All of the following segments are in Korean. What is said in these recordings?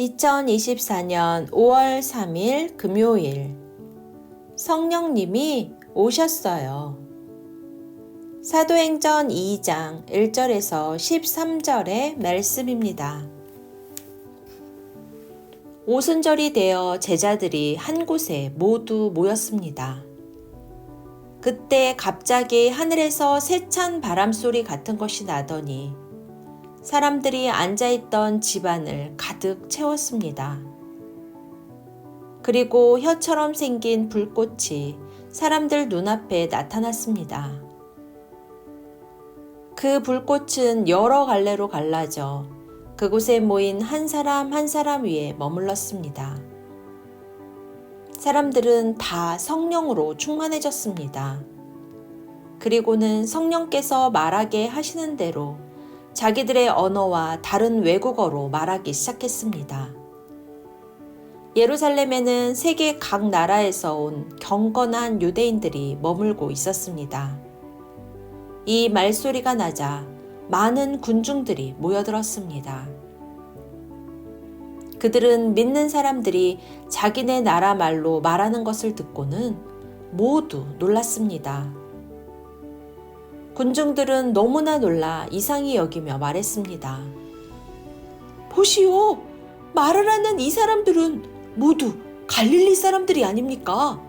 (2024년 5월 3일) 금요일 성령님이 오셨어요. 사도행전 2장 1절에서 13절의 말씀입니다. 오순절이 되어 제자들이 한 곳에 모두 모였습니다. 그때 갑자기 하늘에서 세찬 바람 소리 같은 것이 나더니 사람들이 앉아있던 집안을 가득 채웠습니다. 그리고 혀처럼 생긴 불꽃이 사람들 눈앞에 나타났습니다. 그 불꽃은 여러 갈래로 갈라져 그곳에 모인 한 사람 한 사람 위에 머물렀습니다. 사람들은 다 성령으로 충만해졌습니다. 그리고는 성령께서 말하게 하시는 대로 자기들의 언어와 다른 외국어로 말하기 시작했습니다. 예루살렘에는 세계 각 나라에서 온 경건한 유대인들이 머물고 있었습니다. 이 말소리가 나자 많은 군중들이 모여들었습니다. 그들은 믿는 사람들이 자기네 나라 말로 말하는 것을 듣고는 모두 놀랐습니다. 군중들은 너무나 놀라 이상히 여기며 말했습니다. 보시오! 말을 하는 이 사람들은 모두 갈릴리 사람들이 아닙니까?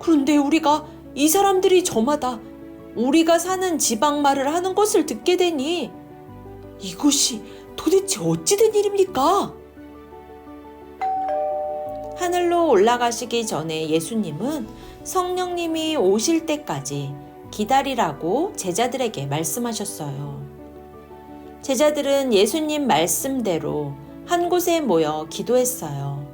그런데 우리가 이 사람들이 저마다 우리가 사는 지방 말을 하는 것을 듣게 되니 이것이 도대체 어찌된 일입니까? 하늘로 올라가시기 전에 예수님은 성령님이 오실 때까지 기다리라고 제자들에게 말씀하셨어요. 제자들은 예수님 말씀대로 한 곳에 모여 기도했어요.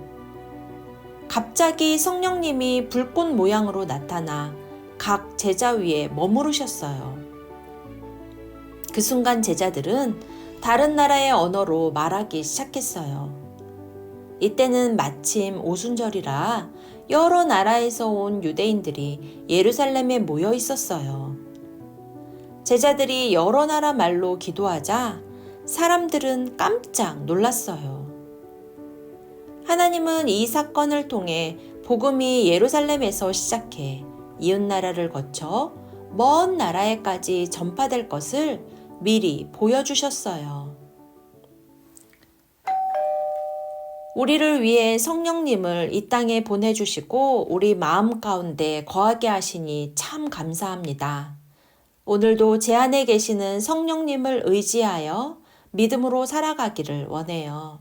갑자기 성령님이 불꽃 모양으로 나타나 각 제자 위에 머무르셨어요. 그 순간 제자들은 다른 나라의 언어로 말하기 시작했어요. 이때는 마침 오순절이라 여러 나라에서 온 유대인들이 예루살렘에 모여 있었어요. 제자들이 여러 나라 말로 기도하자 사람들은 깜짝 놀랐어요. 하나님은 이 사건을 통해 복음이 예루살렘에서 시작해 이웃나라를 거쳐 먼 나라에까지 전파될 것을 미리 보여주셨어요. 우리를 위해 성령님을 이 땅에 보내주시고 우리 마음 가운데 거하게 하시니 참 감사합니다. 오늘도 제 안에 계시는 성령님을 의지하여 믿음으로 살아가기를 원해요.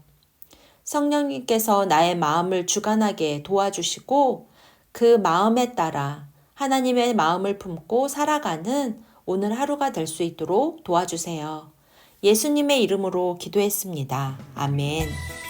성령님께서 나의 마음을 주관하게 도와주시고 그 마음에 따라 하나님의 마음을 품고 살아가는 오늘 하루가 될 수 있도록 도와주세요. 예수님의 이름으로 기도했습니다. 아멘.